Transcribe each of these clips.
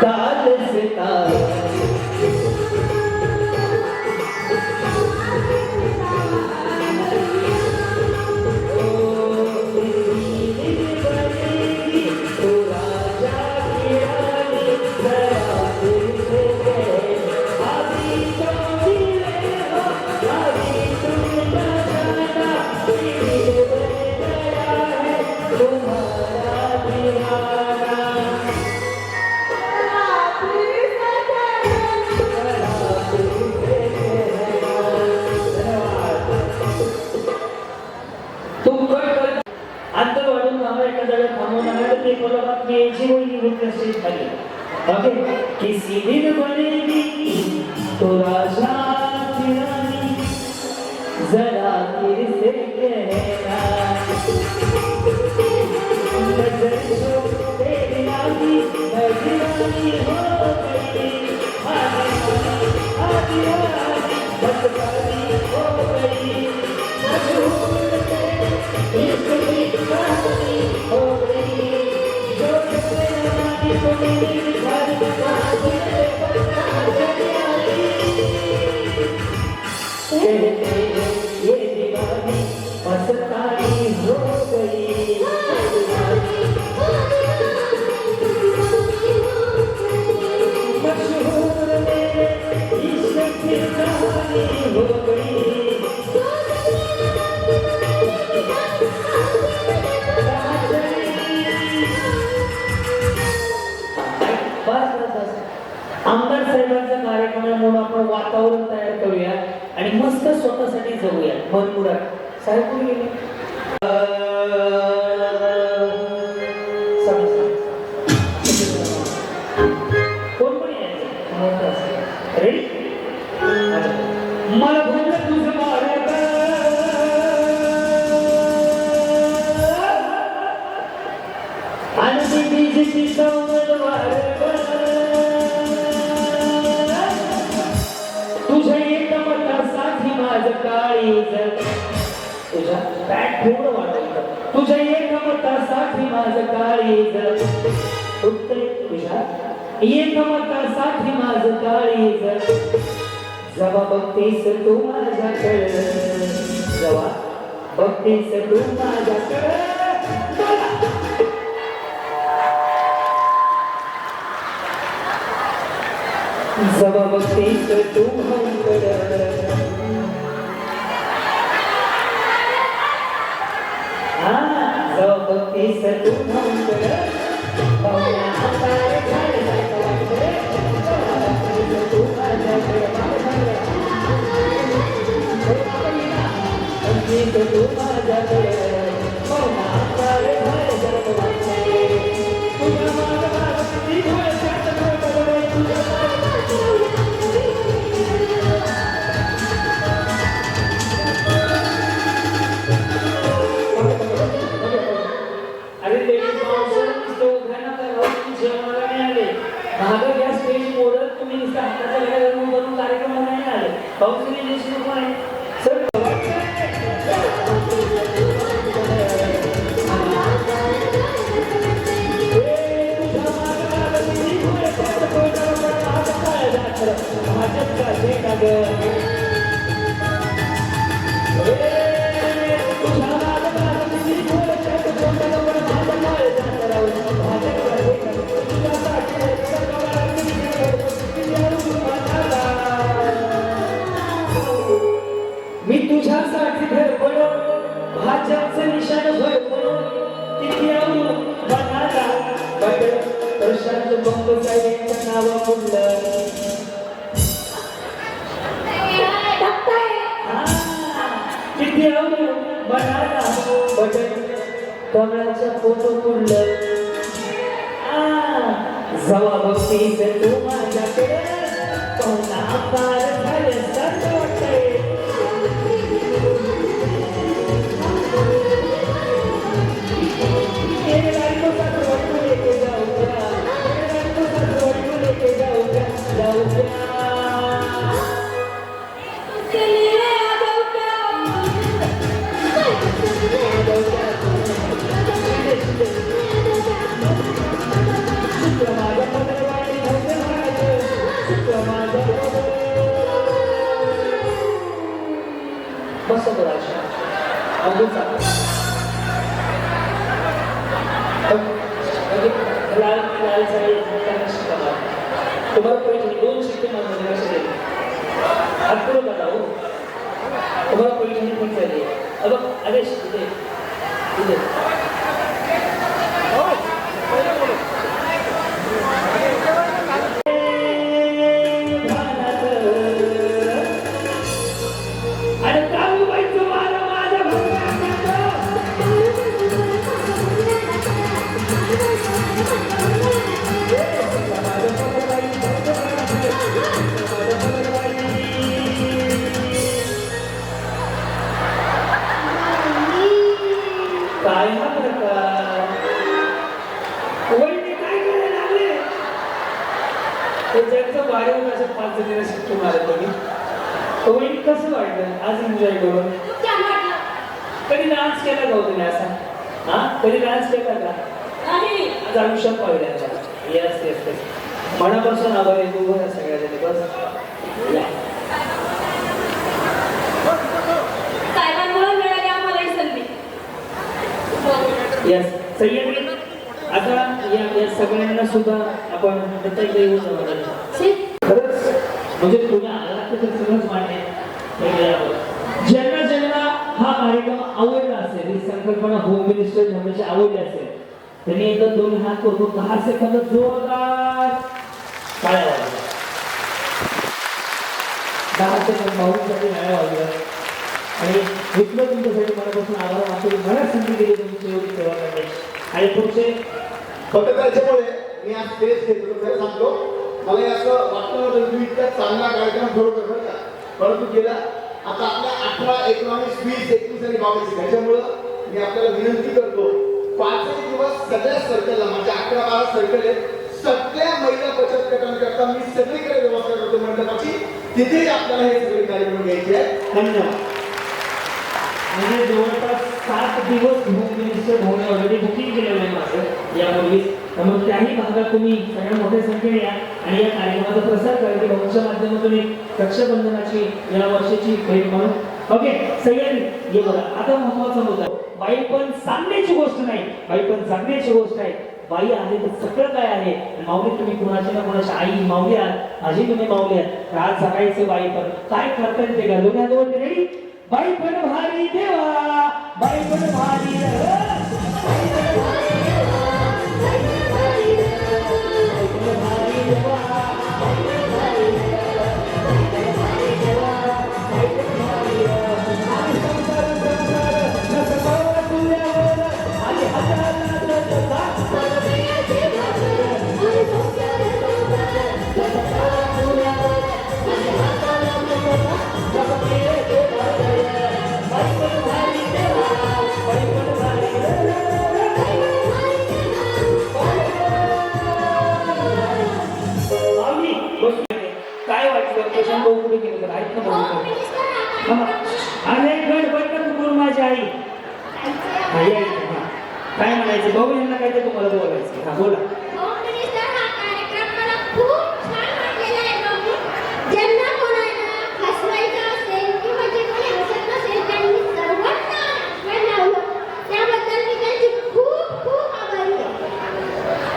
Tá desfeitado. करते मुलाकात में जीवन की मुख्य से थके ओके किसी दिन बनेगी साहेब कोण कोणी यायचं रेडी मला तुझं भारत आणि काळी जग. तुझ्या बॅट थोडं वाटेल तुझ्या एक मतासाठी माझं काळी जर उत्तर तुझ्या एक मतासाठी माझं काळी जर जवा बघतेस तू माझ्याकडे जवा बघतेस तू माझ्याकडे जवा बघतेस तू माझ्याकडे esse é o né? देव बनाना बटन कोणाच्या फोटो पुरलं जवाब से तू माझ्या बस बरं अवघड लाल लाल साडी तुम्हाला म्हणजे दोन शिकते माझ्या लक्ष देईल हात पुढं हो. तुम्हाला पैठणी पण चालली अगं अरे शिकते ते ज्यांचं वाढवून असं पाच जणीला शिट्टी मारत होती वहिनी कसं वाटलं आज एन्जॉय करून. कधी डान्स केला का हो तुम्ही असा? हा? कधी डान्स केला का? आज आयुष्यात पाहिजे येस येस येस मनापासून आभार आहे. तू बघा सगळ्या जणी. बस. येस सह्याद्री आता या या सगळ्यांना सुद्धा आपण त्याच्या येऊ खरंच म्हणजे तुम्ही आलात तर सगळंच मान्य. ज्यांना ज्यांना हा कार्यक्रम आवडला असेल ही संकल्पना होम मिनिस्टर झाल्याची आवडली असेल त्यांनी एकदा दोन हात करून दहा सेकंद जोरदार वाजवा. दहा सेकंद भाऊसाठी टाळ्या वाजवा. आणि विठ्ठल तुमच्यासाठी मनापासून आभार मानतो मला संधी दिली तुमची शेवटी सेवा करण्याची आणि पुढचे फक्त त्याच्यामुळे मी आज स्टेज घेतलो खरं सांगतो मला असं वाटलं नव्हतं की इतका चांगला कार्यक्रम खरोखर बरं का? परंतु गेला आता आपल्या अठरा एकोणावीस वीस एकवीस आणि बावीस त्याच्यामुळं मी आपल्याला विनंती करतो पाचही दिवस सगळ्या सर्कलला माझ्या अकरा बारा सर्कल आहेत सगळ्या महिला बचत गटांकरता मी सगळीकडे व्यवस्था करतो मंडपाची. तिथेही आपल्याला हे सगळे कार्यक्रम घ्यायचे आहेत. धन्यवाद. म्हणजे जवळपास सात दिवस होम मिनिस्टर ऑलरेडी बुकिंग केलेलं आहे माझं यापूर्वीच. त्यामुळे त्याही भागात तुम्ही सगळ्या मोठ्या संख्येने या आणि या कार्यक्रमाचा प्रसार करा की भाऊच्या माध्यमातून एक रक्षाबंधनाची या वर्षाची भेट म्हणून. ओके सगळ्यांनी हे बघा आता महत्त्वाचा मुद्दा. बाई पण सांगण्याची गोष्ट नाही. बाई पण सांगण्याची गोष्ट आहे. बाई आहे तर सगळं काय आहे? माऊली तुम्ही कुणाची ना कुणाची आई माऊली आहात. आजी तुम्ही माऊली आहात. आज सकाळीचे बाई पण. काय करताय ते घालून घ्या रेडी बाई पण भारी देवा बाई पण भारी भारी देवा. यांना काय ते तुम्हाला बोलायचं हा बोला. असेल किंवा जे कोणी हसत नसेल त्यांनी सर्वांना हसवायला लावलं त्याबद्दल मी त्यांची खूप खूप आभारी आहे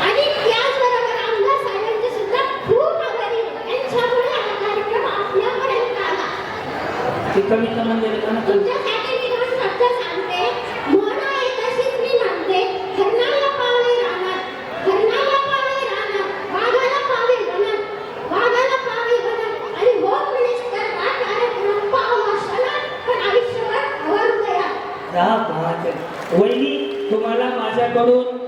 आणि त्याचबरोबर आमदार साहेबांचे सुद्धा खूप आभारी आहे त्यांच्यामुळे हा कार्यक्रम आपल्यापर्यंत आला ते कमी कमान दिले का ना तू? तुमच्यासाठी मी दोन शब्द सांगते म्हण आहे तशीच मी म्हणते हरणाला पावे रानात हरणाला पावे रानात वाघाला पावे वनात वाघाला पावे वनात आणि होम मिनिस्टर हा कार्यक्रम पाहावा क्षणात पण आयुष्यभर हवा दहा हा वहिनी तुम्हाला माझ्याकडून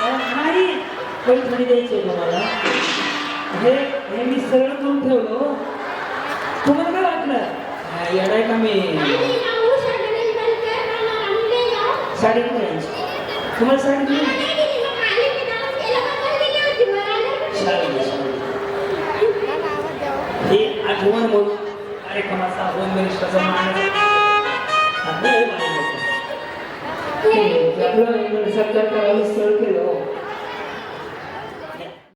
नाही. पैठणी द्यायची आहे तुम्हाला. हे हे मी सरळ करून ठेवलं हो. तुम्हाला काय वाटलं? येणार का मी? साडी तुम्हाला साडी साडी. हे आठवण म्हणून कार्यक्रमाचा होम मिनिस्टरचा मान आहे. हे बाई लोकं. ते